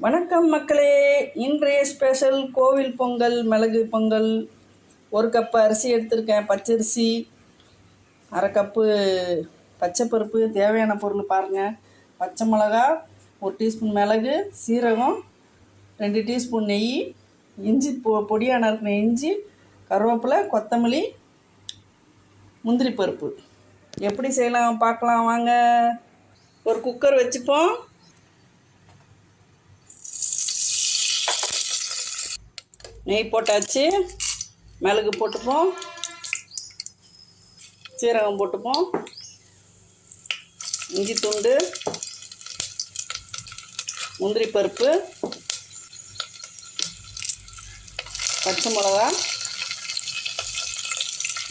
வணக்கம் மக்களே. இன்றைய ஸ்பெஷல் கோவில் பொங்கல் மிளகு பொங்கல். ஒரு கப்பு அரிசி எடுத்திருக்கேன் பச்சரிசி. அரை கப்பு பச்சைப்பருப்பு தேவையான பொருள் பாருங்கள் பச்சை மிளகா ஒரு டீஸ்பூன் மிளகு சீரகம் ரெண்டு டீஸ்பூன் நெய் இஞ்சி பொ பொடியாக இருக்கிற இஞ்சி கருவேப்பிலை கொத்தமல்லி முந்திரி பருப்பு. எப்படி செய்யலாம்? பார்க்கலாம் வாங்க. ஒரு குக்கர் வச்சுப்போம். நெய் போட்டாச்சு மிளகு போட்டுப்போம் சீரகம் போட்டுப்போம் இஞ்சி துண்டு முந்திரி பருப்பு பச்சை மிளகா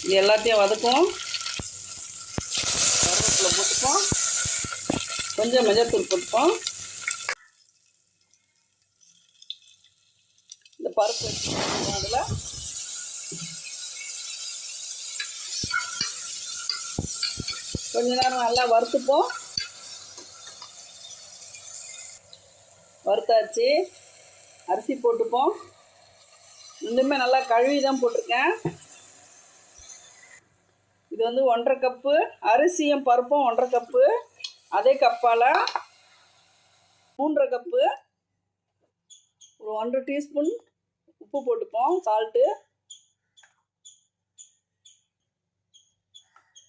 இது எல்லாத்தையும் வதக்குவோம். கருவேப்பிலை போட்டுப்போம். கொஞ்சம் மஞ்சத்தூள் போட்டுப்போம். பருப்பு வச்சுக்கணும் அதில். கொஞ்ச நேரம் நல்லா வறுத்துப்போம். வறுத்தாச்சு. அரிசி போட்டுப்போம். இன்னுமே நல்லா கழுவி தான் போட்டிருக்கேன். இது வந்து ஒன்றரை கப்பு. அரிசியும் பருப்பும் ஒன்றரை கப்பு. அதே கப்பால் மூன்றரை கப்பு. ஒரு ஒன்றரை டீஸ்பூன் உப்பு போட்டுப்போம் சால்ட்டு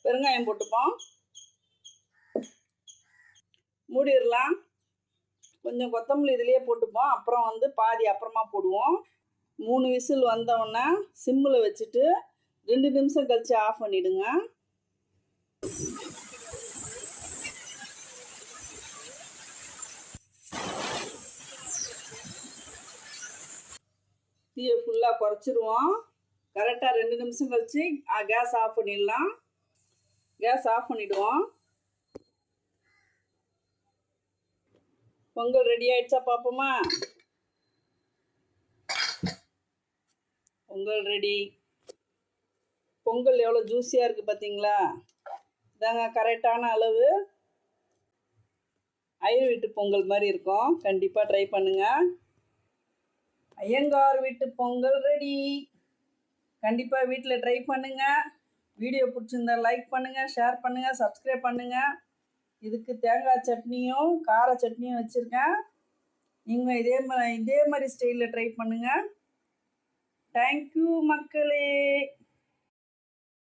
பெருங்காயம் போட்டுப்போம். மூடிடலாம். கொஞ்சம் கொத்தமல்லி இதுலேயே போட்டுப்போம். அப்புறம் வந்து பாதி அப்புறமா போடுவோம். மூணு விசில் வந்தவுடனே சிம்மில் வச்சுட்டு ரெண்டு நிமிஷம் கழித்து ஆஃப் பண்ணிவிடுங்க தீயை ஃபுல்லாக குறைச்சிருவோம். கரெக்டாக ரெண்டு நிமிஷம் கழித்து கேஸ் ஆஃப் பண்ணிடலாம். கேஸ் ஆஃப் பண்ணிவிடுவோம் பொங்கல் ரெடி ஆயிடுச்சா பார்ப்போமா பொங்கல் ரெடி பொங்கல் எவ்வளோ ஜூஸியாக இருக்குது பார்த்தீங்களா இதாங்க கரெக்டான அளவு. ஐயர் வீட்டு பொங்கல் மாதிரி இருக்கும். கண்டிப்பாக ட்ரை பண்ணுங்கள் ஐயங்கார் வீட்டு பொங்கல் ரெடி கண்டிப்பாக வீட்டில் ட்ரை பண்ணுங்கள் வீடியோ பிடிச்சிருந்தா லைக் பண்ணுங்கள் ஷேர் பண்ணுங்கள் சப்ஸ்கிரைப் பண்ணுங்கள் இதுக்கு தேங்காய் சட்னியும் கார சட்னியும் வச்சுருக்கேன். நீங்கள் இதே மாதிரி இதே மாதிரி ஸ்டைலில் ட்ரை பண்ணுங்கள் தேங்க்யூ மக்களே.